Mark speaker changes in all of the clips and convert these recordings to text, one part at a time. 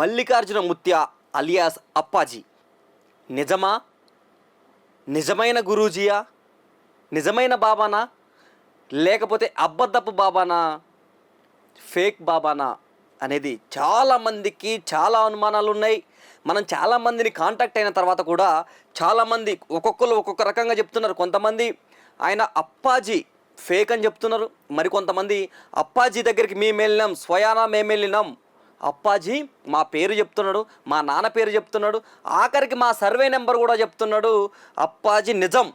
Speaker 1: Mallikarjuna Mutya alias Appaji. నిజమా? నిజమైన గురూజీయా? నిజమైన బాబానా? లేకపోతే అబద్ధపు బాబానా? ఫేక్ బాబానా? అనేది చాలామందికి చాలా అనుమానాలు ఉన్నాయి మనం చాలామందిని కాంటాక్ట్ అయిన తర్వాత కూడా చాలామంది ఒక్కొక్కరు ఒక్కొక్క రకంగా చెప్తున్నారు. కొంతమంది ఆయన అప్పాజీ ఫేక్ అని చెప్తున్నారు. మరికొంతమంది అప్పాజీ దగ్గరికి మేము వెళ్ళినాం స్వయానా మేము వెళ్ళినాం అప్పాజీ మా పేరు చెప్తున్నాడు మా నాన్న పేరు చెప్తున్నాడు ఆఖరికి మా సర్వే నెంబర్ కూడా చెప్తున్నాడు. అప్పాజీ నిజం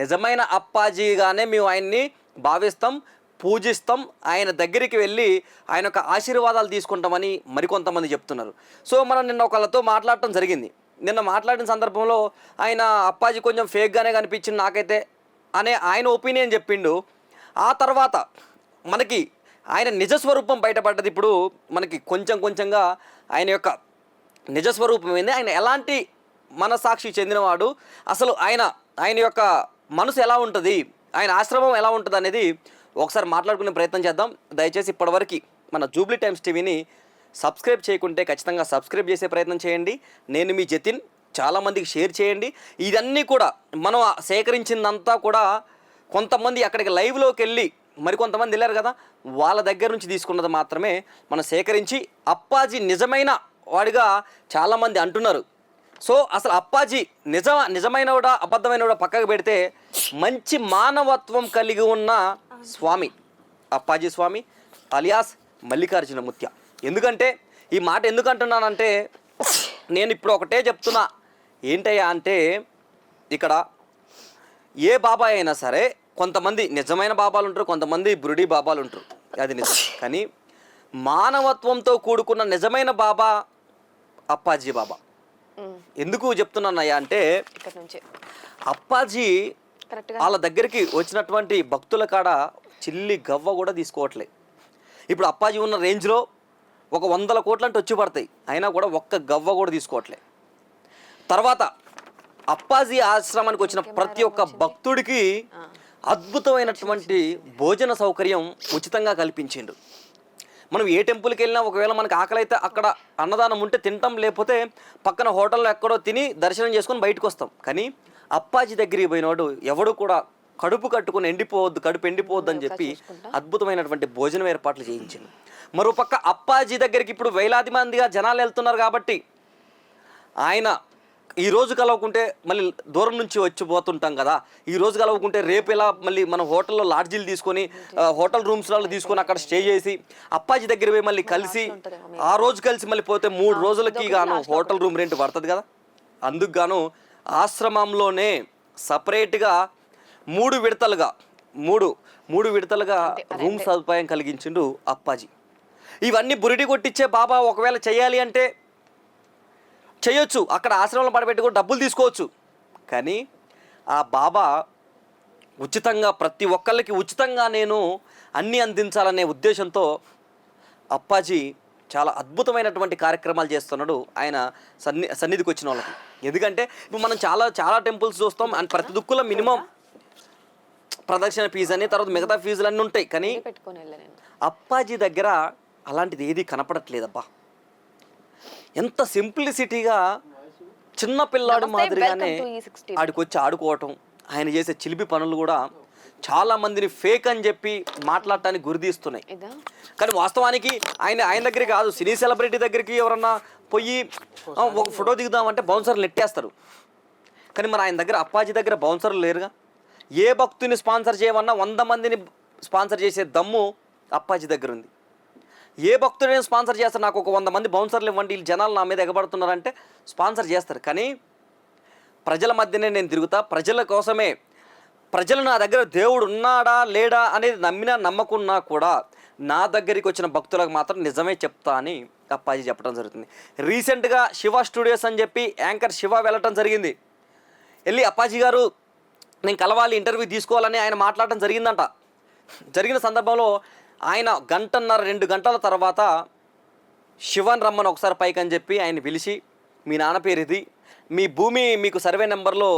Speaker 1: నిజమైన అప్పాజీగానే మేము ఆయన్ని భావిస్తాం పూజిస్తాం ఆయన దగ్గరికి వెళ్ళి ఆయన యొక్క ఆశీర్వాదాలు తీసుకుంటామని మరికొంతమంది చెప్తున్నారు. సో మనం నిన్న ఒకళ్ళతో మాట్లాడటం జరిగింది. నిన్న మాట్లాడిన సందర్భంలో ఆయన అప్పాజీ కొంచెం ఫేక్గానే కనిపించింది నాకైతే అనే ఆయన ఒపీనియన్ చెప్పిండు. ఆ తర్వాత మనకి ఆయన నిజస్వరూపం బయటపడ్డది ఇప్పుడు మనకి కొంచెం కొంచెంగా ఆయన యొక్క నిజస్వరూపం ఏంది ఆయన ఎలాంటి మనసాక్షి చెందినవాడు? అసలు ఆయన ఆయన యొక్క మనసు ఎలా ఉంటుంది? ఆయన ఆశ్రమం ఎలా ఉంటుంది అనేది ఒకసారి మాట్లాడుకునే ప్రయత్నం చేద్దాం. దయచేసి ఇప్పటివరకు మన జూబ్లీ టైమ్స్ టీవీని సబ్స్క్రైబ్ చేయకుంటే ఖచ్చితంగా సబ్స్క్రైబ్ చేసే ప్రయత్నం చేయండి. నేను మీ జతిన్. చాలామందికి షేర్ చేయండి. ఇదన్నీ కూడా మనం సేకరించిందంతా కూడా కొంతమంది అక్కడికి లైవ్లోకి వెళ్ళి మరికొంతమంది వెళ్ళారు కదా వాళ్ళ దగ్గర నుంచి తీసుకున్నది మాత్రమే మనం సేకరించి అప్పాజీ నిజమైన వాడిగా చాలామంది అంటున్నారు. సో అసలు అప్పాజీ నిజ నిజమైనవాడా అబద్ధమైనవాడా పక్కకు పెడితే మంచి మానవత్వం కలిగి ఉన్న స్వామి అప్పాజీ స్వామి అలియాస్ మల్లికార్జున ముత్య. ఎందుకంటే ఈ మాట ఎందుకు అంటున్నానంటే నేను ఇప్పుడు ఒకటే చెప్తున్నా. ఏంటయ్యా అంటే ఇక్కడ ఏ బాబాయ్ అయినా సరే కొంతమంది నిజమైన బాబాలు ఉంటారు కొంతమంది బురుడి బాబాలు ఉంటారు. అది నిజం. కానీ మానవత్వంతో కూడుకున్న నిజమైన బాబా అప్పాజీ బాబా. ఎందుకు చెప్తున్నానయ్యా అంటే
Speaker 2: ఇక్కడ నుంచి.
Speaker 1: అప్పాజీ వాళ్ళ దగ్గరికి వచ్చినటువంటి భక్తుల కాడ చిల్లి గవ్వ కూడా తీసుకోవట్లే. ఇప్పుడు అప్పాజీ ఉన్న రేంజ్లో ఒక వందల కోట్లంటే వచ్చి పడతాయి. అయినా కూడా ఒక్క గవ్వ కూడా తీసుకోవట్లే. తర్వాత అప్పాజీ ఆశ్రమానికి వచ్చిన ప్రతి ఒక్క భక్తుడికి అద్భుతమైనటువంటి భోజన సౌకర్యం ఉచితంగా కల్పించిండు. మనం ఏ టెంపుల్కి వెళ్ళినా ఒకవేళ మనకి ఆకలి అయితే అక్కడ అన్నదానం ఉంటే తింటాం లేకపోతే పక్కన హోటల్లో ఎక్కడో తిని దర్శనం చేసుకొని బయటకు వస్తాం కానీ అప్పాజీ దగ్గరికి పోయినవాడు ఎవడు కూడా కడుపు కట్టుకుని ఎండిపోవద్దు కడుపు ఎండిపోవద్దు అని చెప్పి అద్భుతమైనటువంటి భోజనం ఏర్పాట్లు చేయించింది మరోపక్క అప్పాజీ దగ్గరికి ఇప్పుడు వేలాది మందిగా జనాలు వెళ్తున్నారు కాబట్టి ఆయన ఈ రోజు కలవకుంటే మళ్ళీ దూరం నుంచి వచ్చి పోతుంటాం కదా. ఈ రోజు కలవకుంటే రేపు ఎలా మళ్ళీ మనం హోటల్లో లాడ్జీలు తీసుకొని హోటల్ రూమ్స్లలో తీసుకొని అక్కడ స్టే చేసి అప్పాజీ దగ్గర పోయి మళ్ళీ కలిసి ఆ రోజు కలిసి మళ్ళీ పోతే మూడు రోజులకి గాను హోటల్ రూమ్ రెంట్ పడుతుంది కదా. అందుకు గాను ఆశ్రమంలోనే సపరేట్గా మూడు విడతలుగా మూడు మూడు విడతలుగా రూమ్ సదుపాయం కలిగించిండు అప్పాజీ. ఇవన్నీ బురిడి కొట్టించే బాబా ఒకవేళ చేయాలి అంటే చేయొచ్చు. అక్కడ ఆశ్రమంలో పడబెట్టుకుని డబ్బులు తీసుకోవచ్చు. కానీ ఆ బాబా ఉచితంగా ప్రతి ఒక్కళ్ళకి ఉచితంగా నేను అన్నీ అందించాలనే ఉద్దేశంతో అప్పాజీ చాలా అద్భుతమైనటువంటి కార్యక్రమాలు చేస్తున్నాడు ఆయన సన్ని సన్నిధికి వచ్చిన వాళ్ళకి. ఎందుకంటే ఇప్పుడు మనం చాలా చాలా టెంపుల్స్ చూస్తాం అండ్ ప్రతి దుక్కులో మినిమం ప్రదక్షిణ ఫీజు అని తర్వాత మిగతా ఫీజులు అన్నీ ఉంటాయి. కానీ అప్పాజీ దగ్గర అలాంటిది ఏది కనపడట్లేదబ్బా. ఎంత సింప్లిసిటీగా చిన్న పిల్లాడు మాదిరిగానే
Speaker 2: E60.
Speaker 1: ఆడికి వచ్చి ఆడుకోవటం ఆయన చేసే చిలిపి పనులు కూడా చాలా మందిని ఫేక్ అని చెప్పి మాట్లాడటానికి గురితీస్తున్నాయి
Speaker 2: ఇదా?
Speaker 1: కానీ వాస్తవానికి ఆయన ఆయన దగ్గరికి కాదు సినీ సెలబ్రిటీ దగ్గరికి ఎవరన్నా పోయి "ఆ, ఒక ఫోటో దిగుదామంటే బౌన్సర్లు నెట్టేస్తారు. కానీ మరి ఆయన దగ్గర అప్పాజీ దగ్గర బౌన్సర్లు లేరుగా? ఏ భక్తుని స్పాన్సర్ చేయమన్నా వంద మందిని స్పాన్సర్ చేసే దమ్ము అప్పాజీ దగ్గర ఉంది. ఏ భక్తుడైనా స్పాన్సర్ చేస్తారు. నాకు ఒక వంద మంది బౌన్సర్లు ఇవ్వండి. వీళ్ళు జనాలు నా మీద ఎగబడుతున్నారంటే స్పాన్సర్ చేస్తారు. కానీ ప్రజల మధ్యనే నేను తిరుగుతా. ప్రజల కోసమే. ప్రజలు నా దగ్గర దేవుడు ఉన్నాడా లేడా అనేది నమ్మినా నమ్మకున్నా కూడా నా దగ్గరికి వచ్చిన భక్తులకు మాత్రం నిజమే చెప్తా అని అప్పాజీ చెప్పడం జరుగుతుంది. రీసెంట్గా శివ స్టూడియోస్ అని చెప్పి యాంకర్ శివ వెళ్ళటం జరిగింది. వెళ్ళి అప్పాజీ గారు నేను కలవాలి ఇంటర్వ్యూ తీసుకోవాలని ఆయన మాట్లాడటం జరిగిందంట. జరిగిన సందర్భంలో ఆయన గంటన్నర రెండు గంటల తర్వాత శివన్ రమ్మని ఒకసారి పైకి అని చెప్పి ఆయన పిలిచి మీ నాన్న పేరు ఇది మీ భూమి మీకు సర్వే నెంబర్లో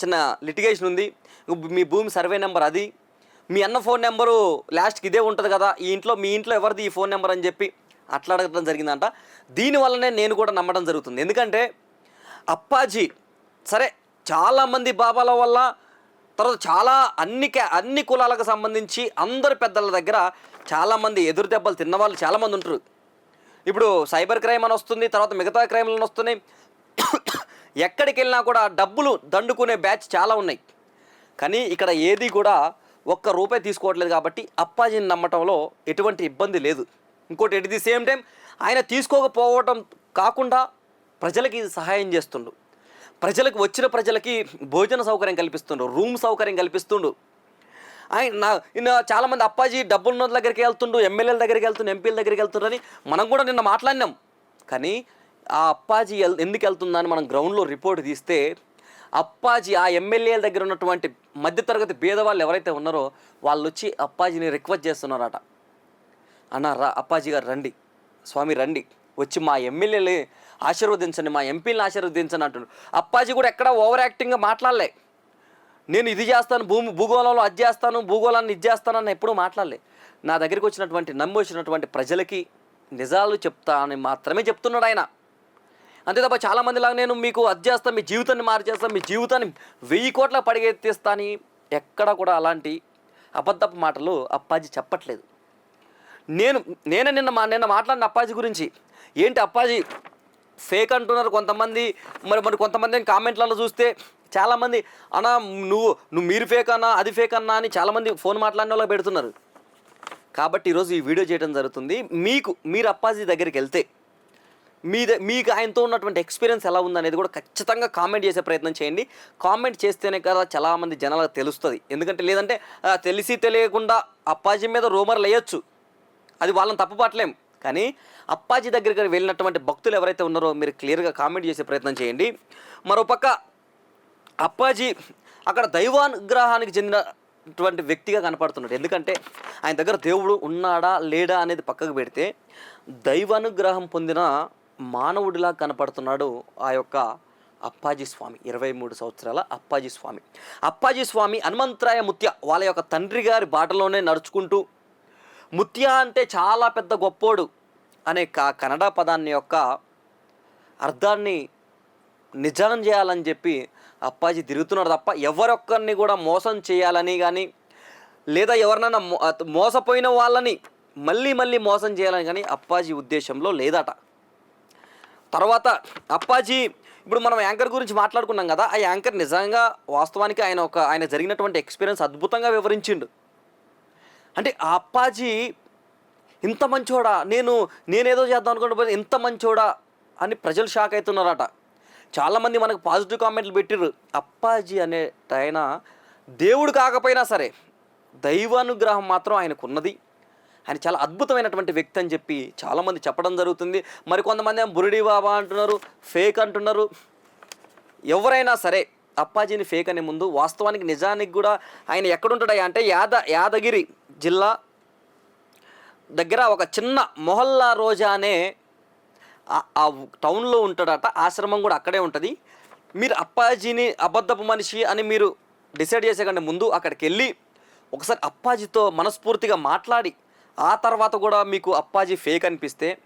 Speaker 1: చిన్న లిటిగేషన్ ఉంది. మీ భూమి సర్వే నెంబర్ అది. మీ అన్న ఫోన్ నెంబరు లాస్ట్కి ఇదే ఉంటుంది కదా ఈ ఇంట్లో మీ ఇంట్లో ఎవరిది ఈ ఫోన్ నెంబర్ అని చెప్పి అట్లా అడగడం జరిగిందంట. దీనివల్లనే నేను కూడా నమ్మడం జరుగుతుంది. ఎందుకంటే అప్పాజీ సరే చాలామంది బాబాల వల్ల తర్వాత చాలా అన్ని అన్ని కులాలకు సంబంధించి అందరు పెద్దల దగ్గర చాలామంది ఎదురు దెబ్బలు తిన్న వాళ్ళు చాలామంది ఉంటారు. ఇప్పుడు సైబర్ క్రైమ్ అని వస్తుంది తర్వాత మిగతా క్రైమ్లు అని వస్తున్నాయి. ఎక్కడికి వెళ్ళినా కూడా డబ్బులు దండుకునే బ్యాచ్ చాలా ఉన్నాయి. కానీ ఇక్కడ ఏది కూడా ఒక్క రూపాయి తీసుకోవట్లేదు కాబట్టి అప్పాజీని నమ్మటంలో ఎటువంటి ఇబ్బంది లేదు. ఇంకోటి ఎట్ ది సేమ్ టైం ఆయన తీసుకోకపోవటం కాకుండా ప్రజలకి సహాయం చేస్తుండు. ప్రజలకు వచ్చిన ప్రజలకి భోజన సౌకర్యం కల్పిస్తుండు రూమ్ సౌకర్యం కల్పిస్తుండు ఆయన నా చాలామంది అప్పాజీ డబ్బున్న దగ్గరికి వెళ్తుండు ఎమ్మెల్యేల దగ్గరికి వెళ్తుండు ఎంపీల దగ్గరికి వెళ్తుండని మనం కూడా నిన్న మాట్లాడినాం. కానీ ఆ అప్పాజీ ఎందుకు వెళ్తుందని మనం గ్రౌండ్లో రిపోర్ట్ తీస్తే అప్పాజీ ఆ ఎమ్మెల్యేల దగ్గర ఉన్నటువంటి మధ్యతరగతి భేదవాళ్ళు ఎవరైతే ఉన్నారో వాళ్ళు వచ్చి అప్పాజీని రిక్వెస్ట్ చేస్తున్నారట. అన్న రా అప్పాజీ గారు రండి. స్వామి రండి. వచ్చి మా ఎమ్మెల్యేలే ఆశీర్వదించండి మా ఎంపీలను ఆశీర్వదించండి అంటున్నారు అప్పాజీ కూడా ఎక్కడ ఓవర్ యాక్టింగ్గా మాట్లాడలే. నేను ఇది చేస్తాను భూమి భూగోళంలో అది చేస్తాను భూగోళాన్ని ఇది చేస్తాను అని ఎప్పుడూ మాట్లాడలే. నా దగ్గరికి వచ్చినటువంటి నమ్మి వచ్చినటువంటి ప్రజలకి నిజాలు చెప్తా అని మాత్రమే చెప్తున్నాడు ఆయన. అంతే తప్ప చాలామంది లాగా నేను మీకు అది చేస్తాను మీ జీవితాన్ని మార్చేస్తాను మీ జీవితాన్ని వెయ్యి కోట్ల పడిగెత్తిస్తాని ఎక్కడ కూడా అలాంటి అబద్ధపు మాటలు అప్పాజీ చెప్పట్లేదు. నేను నేనే నిన్న మా నిన్న మాట్లాడిన అప్పాజీ గురించి ఏంటి అప్పాజీ ఫేక్ అంటున్నారు కొంతమంది. మరి మరి కొంతమంది కామెంట్లలో చూస్తే చాలామంది అన్నా నువ్వు నువ్వు మీరు ఫేక్ అన్నా అది ఫేక్ అన్నా అని చాలామంది ఫోన్ మాట్లాడిన వాళ్ళకి పెడుతున్నారు. కాబట్టి ఈరోజు ఈ వీడియో చేయడం జరుగుతుంది. మీకు మీరు అప్పాజీ దగ్గరికి వెళ్తే మీ మీకు ఆయనతో ఉన్నటువంటి ఎక్స్పీరియన్స్ ఎలా ఉందనేది కూడా ఖచ్చితంగా కామెంట్ చేసే ప్రయత్నం చేయండి. కామెంట్ చేస్తేనే కదా చాలామంది జనాలకు తెలుస్తుంది. ఎందుకంటే లేదంటే తెలిసి తెలియకుండా అప్పాజీ మీద రూమర్లు వేయచ్చు అది వాళ్ళని తప్పుపట్టలేం కానీ అప్పాజీ దగ్గరికి వెళ్ళినటువంటి భక్తులు ఎవరైతే ఉన్నారో మీరు క్లియర్గా కామెంట్ చేసే ప్రయత్నం చేయండి. మరోపక్క అప్పాజీ అక్కడ దైవానుగ్రహానికి చెందినటువంటి వ్యక్తిగా కనపడుతున్నాడు. ఎందుకంటే ఆయన దగ్గర దేవుడు ఉన్నాడా లేడా అనేది పక్కకు పెడితే దైవానుగ్రహం పొందిన మానవుడిలా కనపడుతున్నాడు ఆ యొక్క అప్పాజీ స్వామి. ఇరవై మూడు సంవత్సరాల అప్పాజీ స్వామి. అప్పాజీ స్వామి హనుమంతరాయ ముత్య వాళ్ళ యొక్క తండ్రి గారి బాటలోనే నడుచుకుంటూ ముత్యా అంటే చాలా పెద్ద గొప్పోడు అనే క కన్నడ పదాన్ని యొక్క అర్థాన్ని నిజం చేయాలని చెప్పి అప్పాజీ తిరుగుతున్నాడు తప్ప ఎవరొక్కరిని కూడా మోసం చేయాలని కానీ లేదా ఎవరినైనా మో- మోసపోయిన వాళ్ళని మళ్ళీ మళ్ళీ మోసం చేయాలని కానీ అప్పాజీ ఉద్దేశంలో లేదట. తర్వాత అప్పాజీ ఇప్పుడు మనం యాంకర్ గురించి మాట్లాడుకున్నాం కదా ఆ యాంకర్ నిజంగా వాస్తవానికి ఆయన ఒక ఆయన జరిగినటువంటి ఎక్స్పీరియన్స్ అద్భుతంగా వివరించిండు. అంటే ఆ అప్పాజీ ఇంత మంచోడా? నేను నేనేదో చేద్దాం అనుకుంటే పోతే ఇంత మంచోడా? అని ప్రజలు షాక్ అవుతున్నారట చాలామంది మనకు పాజిటివ్ కామెంట్లు పెట్టిర్రు. అప్పాజీ అనే ఆయన దేవుడు కాకపోయినా సరే దైవానుగ్రహం మాత్రం ఆయనకు ఉన్నది ఆయన చాలా అద్భుతమైనటువంటి వ్యక్తి అని చెప్పి చాలామంది చెప్పడం జరుగుతుంది. మరి కొంతమంది ఏమో బురిడి బాబా అంటున్నారు ఫేక్ అంటున్నారు. ఎవరైనా సరే అప్పాజీని ఫేక్ అనే ముందు వాస్తవానికి నిజానికి కూడా ఆయన ఎక్కడుంటాడా అంటే యాద యాదగిరి జిల్లా దగ్గర ఒక చిన్న మొహల్లా రోజా అనే ఆ- టౌన్లో ఉంటాడట. ఆశ్రమం కూడా అక్కడే ఉంటుంది. మీరు అప్పాజీని అబద్ధపు మనిషి అని మీరు డిసైడ్ చేసే కంటే ముందు అక్కడికి వెళ్ళి ఒకసారి అప్పాజీతో మనస్ఫూర్తిగా మాట్లాడి ఆ తర్వాత కూడా మీకు అప్పాజీ ఫేక్ అనిపిస్తే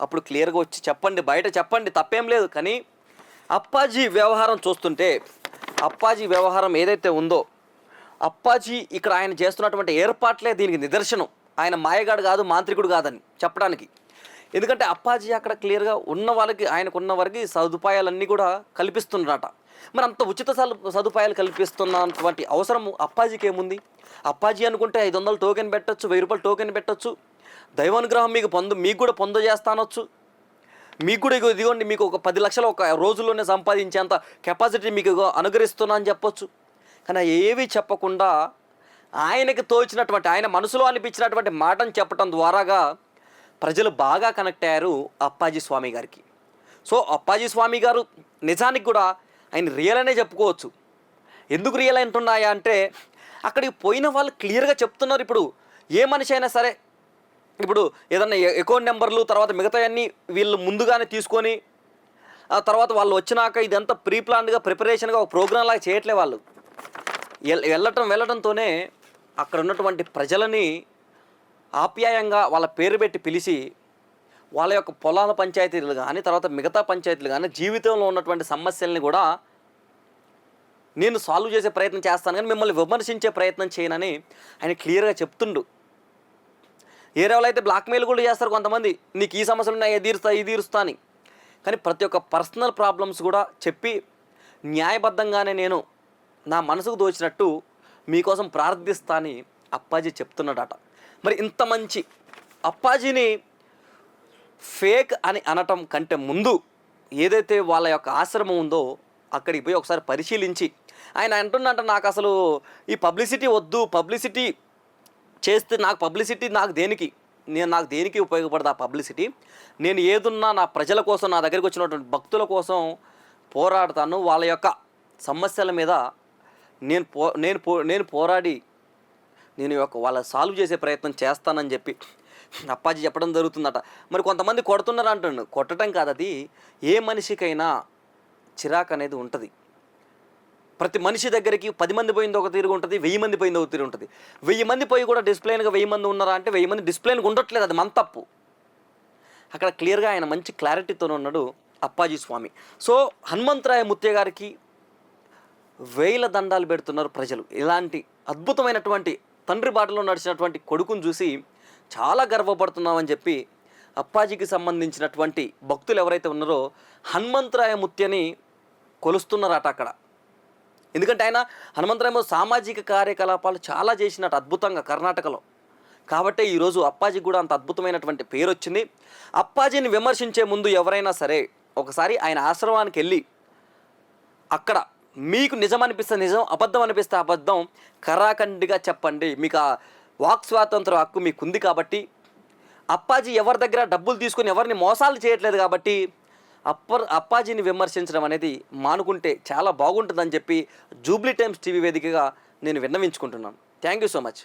Speaker 1: అప్పుడు క్లియర్గా వచ్చి చెప్పండి బయట చెప్పండి తప్పేం లేదు. కానీ అప్పాజీ వ్యవహారం చూస్తుంటే అప్పాజీ వ్యవహారం ఏదైతే ఉందో అప్పాజీ ఇక్కడ ఆయన చేస్తున్నటువంటి ఏర్పాట్లే దీనికి నిదర్శనం. ఆయన మాయగాడు కాదు మాంత్రికుడు కాదని చెప్పడానికి. ఎందుకంటే అప్పాజీ అక్కడ క్లియర్గా ఉన్న వాళ్ళకి ఆయనకున్న వారికి సదుపాయాలన్నీ కూడా కల్పిస్తున్నారట. మరి అంత ఉచిత సదుపాయాలు కల్పిస్తున్నటువంటి అవసరం అప్పాజీకి ఏముంది? అప్పాజీ అనుకుంటే ఐదు వందలు టోకెన్ పెట్టొచ్చు వెయ్యి రూపాయలు టోకెన్ పెట్టొచ్చు. దైవానుగ్రహం మీకు పొందు మీకు కూడా పొందజేస్తానొచ్చు మీకు కూడా ఇగో ఇదిగోండి మీకు ఒక పది లక్షలు ఒక రోజుల్లోనే సంపాదించేంత కెపాసిటీ మీకు అనుగ్రహిస్తున్నా అని చెప్పొచ్చు. కానీ ఏవి చెప్పకుండా ఆయనకి తోచినటువంటి ఆయన మనసులో అనిపించినటువంటి మాటను చెప్పడం ద్వారాగా ప్రజలు బాగా కనెక్ట్ అయ్యారు అప్పాజీ స్వామి గారికి. సో అప్పాజీ స్వామి గారు నిజానికి కూడా ఆయన రియల్ అనే చెప్పుకోవచ్చు. ఎందుకు రియల్ అంటున్నాయా అంటే అక్కడికి పోయిన వాళ్ళు క్లియర్గా చెప్తున్నారు ఇప్పుడు. ఏ మనిషి అయినా సరే ఇప్పుడు ఏదన్నా అకౌంట్ నెంబర్లు తర్వాత మిగతావన్నీ వీళ్ళు ముందుగానే తీసుకొని ఆ తర్వాత వాళ్ళు వచ్చినాక ఇదంతా ప్రీ ప్లాన్డ్గా ప్రిపరేషన్గా ఒక ప్రోగ్రామ్ లాగా చేయట్లే వాళ్ళు. వెళ్ళటం వెళ్ళటంతోనే అక్కడ ఉన్నటువంటి ప్రజలని ఆప్యాయంగా వాళ్ళ పేరు పెట్టి పిలిచి వాళ్ళ యొక్క పొలాల పంచాయతీలు కానీ తర్వాత మిగతా పంచాయతీలు కానీ జీవితంలో ఉన్నటువంటి సమస్యల్ని కూడా నేను సాల్వ్ చేసే ప్రయత్నం చేస్తాను కానీ మిమ్మల్ని విమర్శించే ప్రయత్నం చేయనని ఆయన క్లియర్గా చెప్తుండు. ఏరే అయితే బ్లాక్మెయిల్ కూడా చేస్తారు కొంతమంది. నీకు ఈ సమస్యలు ఉన్నాయి ఇది తీరుస్తా ఇది తీరుస్తా అని. కానీ ప్రతి ఒక్క పర్సనల్ ప్రాబ్లమ్స్ కూడా చెప్పి న్యాయబద్ధంగానే నేను నా మనసుకు దోచినట్టు మీకోసం ప్రార్థిస్తా అని అప్పాజీ చెప్తున్నాడట. మరి ఇంత మంచి అప్పాజీని ఫేక్ అని అనటం కంటే ముందు ఏదైతే వాళ్ళ యొక్క ఆశ్రమం ఉందో అక్కడికి పోయి ఒకసారి పరిశీలించి ఆయన అంటున్నట నాకు అసలు ఈ పబ్లిసిటీ వద్దు పబ్లిసిటీ చేస్తే నాకు పబ్లిసిటీ నాకు దేనికి? నేను నాకు దేనికి ఉపయోగపడదు ఆ పబ్లిసిటీ? నేను ఏదున్నా నా ప్రజల కోసం నా దగ్గరికి వచ్చినటువంటి భక్తుల కోసం పోరాడతాను వాళ్ళ యొక్క సమస్యల మీద నేను పో నేను పో నేను పోరాడి నేను యొక్క వాళ్ళ సాల్వ్ చేసే ప్రయత్నం చేస్తానని చెప్పి అప్పాజీ చెప్పడం జరుగుతుందట. మరి కొంతమంది కొడుతున్నారు అంటుండు కొట్టడం కాదు అది. ఏ మనిషికైనా చిరాకు అనేది ఉంటుంది. ప్రతి మనిషి దగ్గరికి పది మంది పోయింది ఒక తీరుగా ఉంటుంది వెయ్యి మంది పోయింది ఒక తీరు ఉంటుంది. వెయ్యి మంది పోయి కూడా డిస్ప్లేన్గా వెయ్యి మంది ఉన్నారా అంటే వెయ్యి మంది డిస్ప్లేన్గా ఉండట్లేదు. అది మన తప్పు. అక్కడ క్లియర్గా ఆయన మంచి క్లారిటీతో ఉన్నాడు అప్పాజీ స్వామి. సో హనుమంతరాయ ముత్య గారికి వేల దండాలు పెడుతున్నారు ప్రజలు. ఇలాంటి అద్భుతమైనటువంటి తండ్రి బాటలో నడిచినటువంటి కొడుకును చూసి చాలా గర్వపడుతున్నామని చెప్పి అప్పాజీకి సంబంధించినటువంటి భక్తులు ఎవరైతే ఉన్నారో హనుమంతరాయ ముత్యని కొలుస్తున్నారట అక్కడ. ఎందుకంటే ఆయన హనుమంతరాయము సామాజిక కార్యకలాపాలు చాలా చేసినట్టు అద్భుతంగా కర్ణాటకలో. కాబట్టి ఈరోజు అప్పాజీకి కూడా అంత అద్భుతమైనటువంటి పేరు వచ్చింది. అప్పాజీని విమర్శించే ముందు ఎవరైనా సరే ఒకసారి ఆయన ఆశ్రమానికి వెళ్ళి అక్కడ మీకు నిజం అనిపిస్తే నిజం అబద్ధం అనిపిస్తే అబద్ధం కరాఖండిగా చెప్పండి. మీకు ఆ వాక్ స్వాతంత్రం హక్కు మీకు ఉంది కాబట్టి అప్పాజీ ఎవరి దగ్గర డబ్బులు తీసుకొని ఎవరిని మోసాలు చేయట్లేదు కాబట్టి అప్ప అప్పాజీని విమర్శించడం అనేది మానుకుంటే చాలా బాగుంటుందని చెప్పి జూబ్లీ టైమ్స్ టీవీ వేదికగా నేను విన్నవించుకుంటున్నాను. Thank you so much